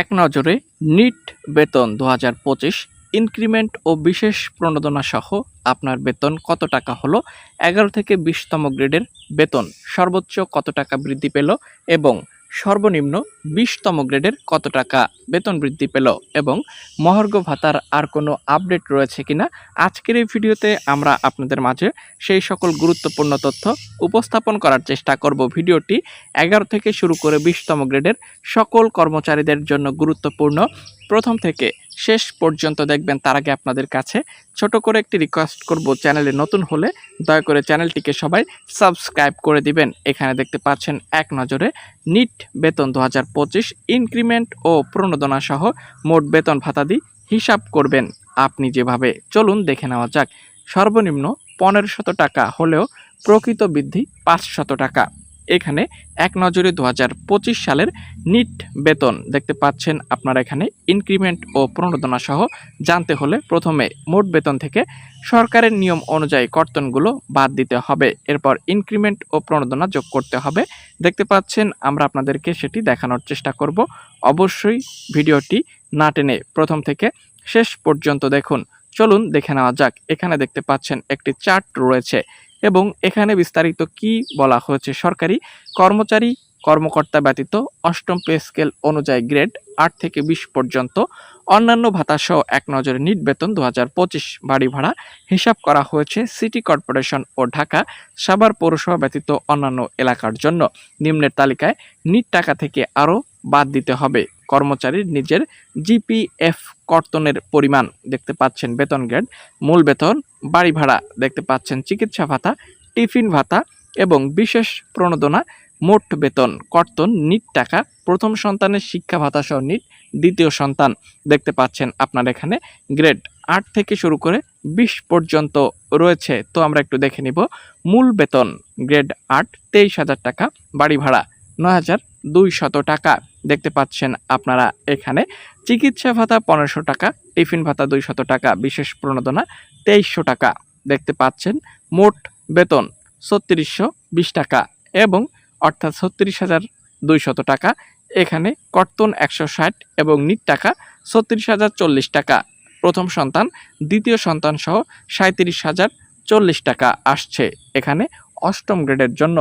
এক নজরে নিট বেতন দু হাজার পঁচিশ, ইনক্রিমেন্ট ও বিশেষ প্রণোদনা সহ আপনার বেতন কত টাকা হলো, এগারো থেকে বিশতম গ্রেডের বেতন সর্বোচ্চ কত টাকা বৃদ্ধি পেল এবং সর্বনিম্ন বিশতম গ্রেডের কত টাকা? বেতন বৃদ্ধি পেল এবং মহার্ঘ ভাতার আর কোনো আপডেট রয়েছে কিনা? আজকের এই ভিডিওতে আমরা আপনাদের মাঝে সেই সকল গুরুত্বপূর্ণ তথ্য উপস্থাপন করার চেষ্টা করব। ভিডিওটি এগারো থেকে শুরু করে বিশতম গ্রেডের সকল কর্মচারীদের জন্য গুরুত্বপূর্ণ। প্রথম থেকে শেষ পর্যন্ত দেখবেন তার আগে আপনাদের কাছে ছোট করে একটি রিকোয়েস্ট করব চ্যানেলে নতুন হলে, দয়া করে চ্যানেলটিকে সবাই সাবস্ক্রাইব করে দিবেন। এখানে দেখতে পাচ্ছেন এক নজরে নিট বেতন দু হাজার পঁচিশ ইনক্রিমেন্ট ও প্রণোদনা সহ মোট বেতন ভাতাদি হিসাব করবেন। আপনি যেভাবে, চলুন দেখে নেওয়া যাক। সর্বনিম্ন পনেরো শত টাকা হলেও প্রকৃত বৃদ্ধি পাঁচশত টাকা। এখানে এক নজরে দু হাজার পঁচিশ সালের নিট বেতন দেখতে পাচ্ছেন আপনারা এখানে ইনক্রিমেন্ট ও প্রণোদনা সহ জানতে হলে প্রথমে মোট বেতন থেকে সরকারের নিয়ম অনুযায়ী কর্তনগুলো বাদ দিতে হবে। এরপর ইনক্রিমেন্ট ও প্রণোদনা যোগ করতে হবে। দেখতে পাচ্ছেন, আমরা আপনাদেরকে সেটি দেখানোর চেষ্টা করব। অবশ্যই ভিডিওটি না টেনে প্রথম থেকে শেষ পর্যন্ত দেখুন। চলুন দেখে নেওয়া যাক। এখানে দেখতে পাচ্ছেন একটি চার্ট রয়েছে। এবং এখানে বিস্তারিত কি বলা হয়েছে? সরকারি কর্মচারী কর্মকর্তা ব্যতীত অষ্টম পে স্কেল অনুযায়ী গ্রেড আট থেকে বিশ পর্যন্ত, অন্যান্য ভাতা সহ এক নজরে নিট বেতন দু পঁচিশ বাড়ি ভাড়া হিসাব করা হয়েছে সিটি কর্পোরেশন ও ঢাকা সাভার পৌরসভা ব্যতীত অন্যান্য এলাকার জন্য। নিম্নের তালিকায় নিট টাকা থেকে আরও বাদ দিতে হবে। কর্মচারীর নিজের জিপিএফ কর্তনের পরিমাণ দেখতে পাচ্ছেন বেতন গ্রেড, মূল বেতন, বাড়ি ভাড়া দেখতে পাচ্ছেন চিকিৎসা ভাতা, টিফিন ভাতা এবং বিশেষ প্রণোদনা, মোট বেতন, কর্তন, নিট টাকা, প্রথম সন্তানের শিক্ষা ভাতা সহ নিট, দ্বিতীয় সন্তান দেখতে পাচ্ছেন আপনার এখানে গ্রেড আট থেকে শুরু করে বিশ পর্যন্ত রয়েছে। তো আমরা একটু দেখে নিব। মূল বেতন, গ্রেড আট, তেইশ হাজার টাকা, বাড়ি ভাড়া নয় হাজার দুইশত টাকা। দেখতে পাচ্ছেন আপনারা এখানে। চিকিৎসা ভাতা পনেরোশো টাকা, টিফিন ভাতা দুইশত টাকা, বিশেষ প্রণোদনা তেইশশো টাকা। দেখতে পাচ্ছেন মোট বেতন ছত্রিশশো বিশ টাকা এবং অর্থাৎ ছত্রিশ হাজার দুইশত টাকা। এখানে কর্তন একশো ষাট এবং নিট টাকা ছত্রিশ হাজার চল্লিশ টাকা। প্রথম সন্তান, দ্বিতীয় সন্তান সহ সাঁত্রিশ হাজার চল্লিশ টাকা আসছে। এখানে অষ্টম গ্রেডের জন্য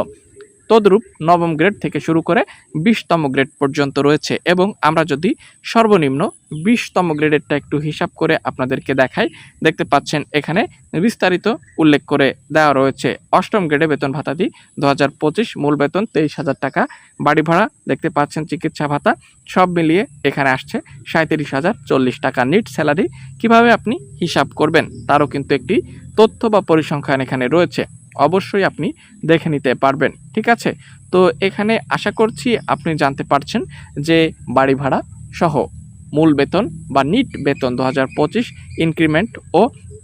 তদ্রূপ নবম গ্রেড থেকে শুরু করে বিশতম গ্রেড পর্যন্ত রয়েছে এবং আমরা যদি সর্বনিম্ন বিশতম গ্রেডেরটা একটু হিসাব করে আপনাদেরকে দেখাই, দেখতে পাচ্ছেন এখানে বিস্তারিত উল্লেখ করে দেওয়া রয়েছে। অষ্টম গ্রেডে বেতন ভাতাদি দু মূল বেতন তেইশ হাজার টাকা, বাড়ি ভাড়া দেখতে পাচ্ছেন চিকিৎসা ভাতা, সব মিলিয়ে এখানে আসছে সাঁত্রিশ হাজার চল্লিশ টাকা নিট স্যালারি। কীভাবে আপনি হিসাব করবেন? তারও কিন্তু একটি তথ্য বা পরিসংখ্যান এখানে রয়েছে। অবশ্যই আপনি দেখে নিতে পারবেন, ঠিক আছে? তো এখানে আশা করছি আপনি জানতে পারছেন যে বাড়ি ভাড়া সহ মূল বেতন বা নিট বেতন দু পঁচিশ ইনক্রিমেন্ট ও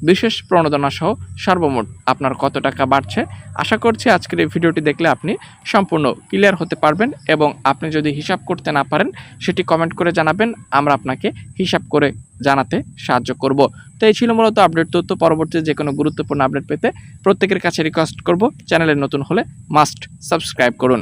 বিশেষ প্রণোদনা সহ সর্বমোট আপনার কত টাকা বাড়ছে। আশা করছি আজকের এই ভিডিওটি দেখলে আপনি সম্পূর্ণ ক্লিয়ার হতে পারবেন এবং আপনি যদি হিসাব করতে না পারেন, সেটি কমেন্ট করে জানাবেন, আমরা আপনাকে হিসাব করে জানাতে সাহায্য করব। তো এই ছিল মূলত আপডেট তথ্য। পরবর্তী যে কোনো গুরুত্বপূর্ণ আপডেট পেতে প্রত্যেকের কাছে রিকোয়েস্ট করব। চ্যানেলে নতুন হলে মাস্ট সাবস্ক্রাইব করুন।